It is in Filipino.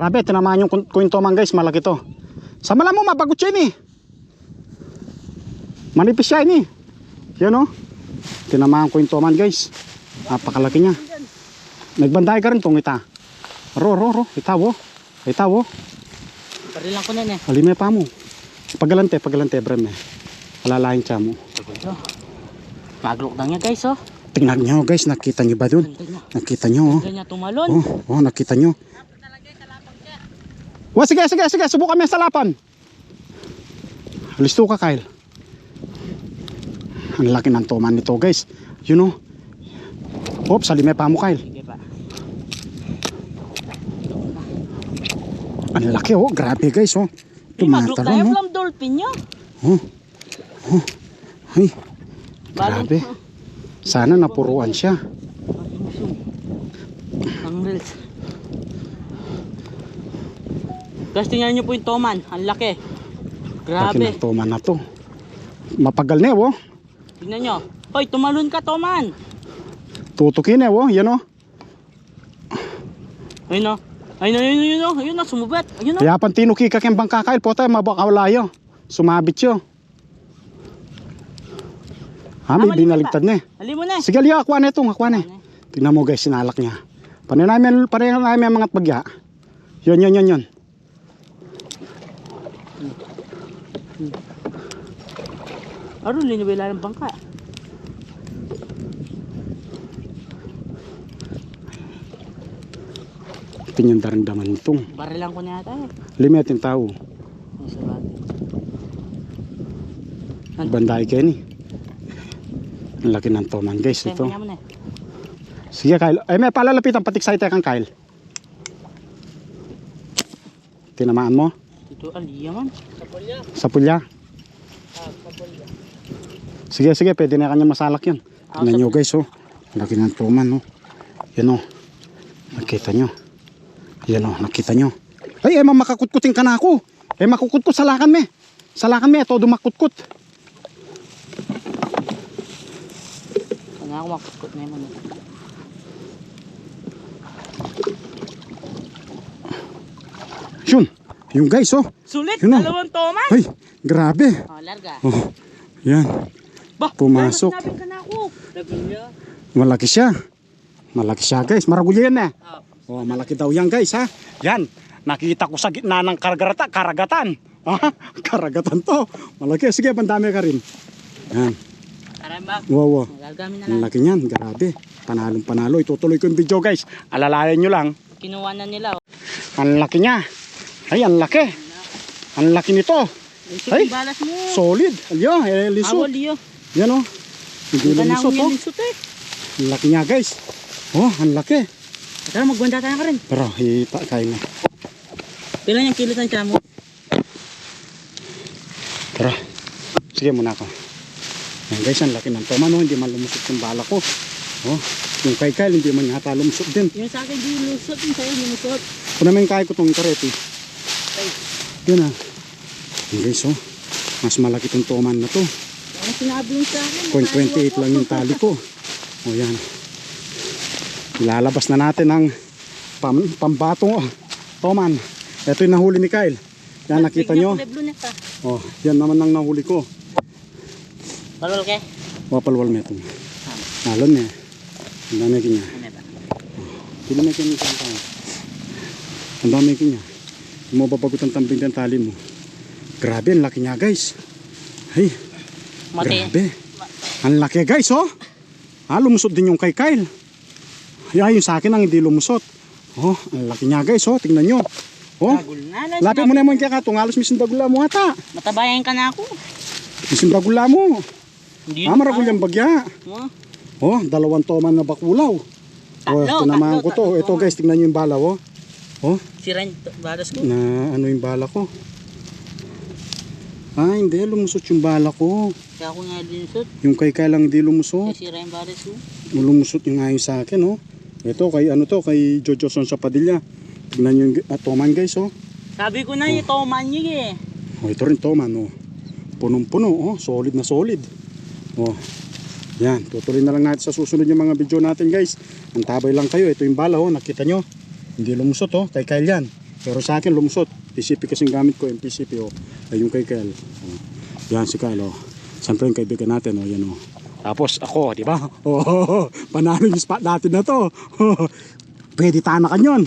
Grabe, tinamaan yung kuintoman guys, malaki to. Sa mala mo, mabagot siya ini. Manipis siya ini. Yan o. Tinamaan ko yung toman guys. Napakalaki niya. Nagbanday ka rin tong ita. Ro, ro, ro. Itawo. Itawo. Parilang ko na eh. Halime pa mo. Pagalante, pagalante, brem eh. Alalahin siya mo. Maglok lang niya guys oh. Tingnan nyo guys, nakita nyo ba niya. Nakita nyo oh. Ganda niya tumalon. Oh, oh, nakita nyo. Wa, sige, sige, sige. Subukan mo yung salapan. Listo ka, Kyle. Ang laki ng toman nito, guys. You know. Oops, salime pa mo, Kyle. Ang laki, oh. Grabe, guys, oh. Tumatalon, oh. from dolphin nyo. Ay, Balon- Grabe. sana napuruan siya. Ang reels. Guys, tingnan nyo po yung toman. Ang laki. Laki Grabe. ng toman na to. Mapagal na, eh, oh. Tingnan nyo. Hoy, tumalon ka, toman. Tutukin, eh, oh. Yan, oh. Ayun o. Ayun o, ayun o, ayun o. Ayun o, sumubet. Ayun o. Kaya pan tinuki ka kayong bangka, Kyle. Pota, mabakawala yo. Sumabit yo. Ha, may Ah, binaligtad na eh. Hali mo na. Sige, liya, akuha na ito, akuha na eh. Tingnan mo guys, sinalak niya. Panay namin, panay namin ang mga pagya. Yun, yun, yun, yun. Aro, linibela ng bangka. Tingnan darang daman itong. Barilang ko na yata eh. Limet yung tao. Banday kayo ni. Ang laki ng toman guys, Ito. na. Sige Kyle, ay may palalapitan patik sa kang Kyle. Tinamaan mo? Sa pulya? Sige, sige, pwede na kanya masalak yun. Ah, Tingnan nyo guys, oh. Laki ng tuman, oh. Yan, oh. Nakita nyo. Yan, oh. Nakita nyo. Ay, eh, makakutkutin ka na ako. Eh, makukutkut sa lakan me. Sa lakan me, todo makutkut. Kanya ako makutkot na yun. Yun. Yung guys, oh. Sulit! Yun o. Dalawang toman! Ay, grabe. Oh, larga. Oh, yan. Bah, Pumasok. Sinabing ka na ako. Nagulya. Malaki siya. Malaki siya, guys. Maragulya yan, eh. Ah, Oh, malaki daw yan, guys, ha. Yan. Nakita ko sa gitna ng karagata, karagatan. Ah, karagatan to. Malaki. Sige, pandami ka rin. Yan. Karamba. Wow, wow. Ang laki niyan. Grabe. Panalong panalo. Itutuloy ko yung video, guys. Alalayan nyo lang. Kinuha na nila. Oh. Ang laki niya. Ay, ang laki. Ang laki nito. Ay. Solid. Alyo, eh, lisot. liyo. Yan, oh. Hindi Hindi ka na lumusot, akong oh. lisot eh. Ang laki niya, guys. Oh, ang laki. Tara, magbanda tayo ka rin. Pero, hipa tayo na. Kailan yung kilo tayo mo? Tara. Sige muna ako. Yan guys, ang laki ng toman, oh. Hindi man lumusot yung bala ko. Oh, yung kay Kyle, hindi man yata lumusot din. Yung sa akin di lusot, yung sa'yo lumusot. Kung naman kaya ko itong kareti. Ay, Yun ah. Guys, oh. Mas malaki itong toman na to. ang sinabi yung sa akin. 0.28 lang yung tali ko. O yan. Ilalabas na natin ang pam, pambatong oh, toman. Ito yung nahuli ni Kyle. Yan, nakita nyo. Ah. Oh, yan naman ang nahuli ko. Balol ke? Wapalwal meto. Nalon eh. Ang dami kanya. Ano ba? Hindi na kanya. Ang dami kanya. Hindi mo babagot ang tambing ng tali mo. Grabe, ang laki niya guys. Ay, Mati. grabe. Ang laki guys, oh. Ah, lumusot din yung kay Kyle. Ay, yung sa akin ang hindi lumusot. Oh, ang laki niya guys, oh. Tingnan nyo. Oh, lapit mo na mo yung kakatong. Halos misindagula mo ata. Matabayan ka na ako. Misindagula mo. Hindi Ah, maragul yung bagya. Oh, Oh, dalawang toman na bakulaw. Oh, Tatlo, tinamaan ko to. Ito guys, tingnan nyo yung bala, oh. Oh, si Ren, balas ko. na ano yung bala ko. Ah, hindi. Lumusot yung bala ko. Kaya ako nga linsot. Yung kay Kyle lang hindi lumusot. Si Ren balas ko. Lumusot yung ayon sa akin, oh. Ito, kay ano to, kay Jojo Son sa Padilla. Tingnan nyo yung uh, toman, guys, oh. Sabi ko na yung toman niya eh. Oh, ito rin toman, oh. Punong-puno, oh. Solid na solid. Oh. Yan, tutuloy na lang natin sa susunod yung mga video natin, guys. Ang tabay lang kayo. Ito yung bala, oh. Nakita nyo? Hindi lumusot, oh. Kay Kyle yan. Pero sa akin lumusot. PCP kasi gamit ko, yung PCP oh. Ay yung kay Kel. Oh. Yan si Kel oh. Siyempre yung kaibigan natin oh, yan oh. Tapos ako, di ba? Oh, panalo yung spot natin na to. Pwede tanakan yun.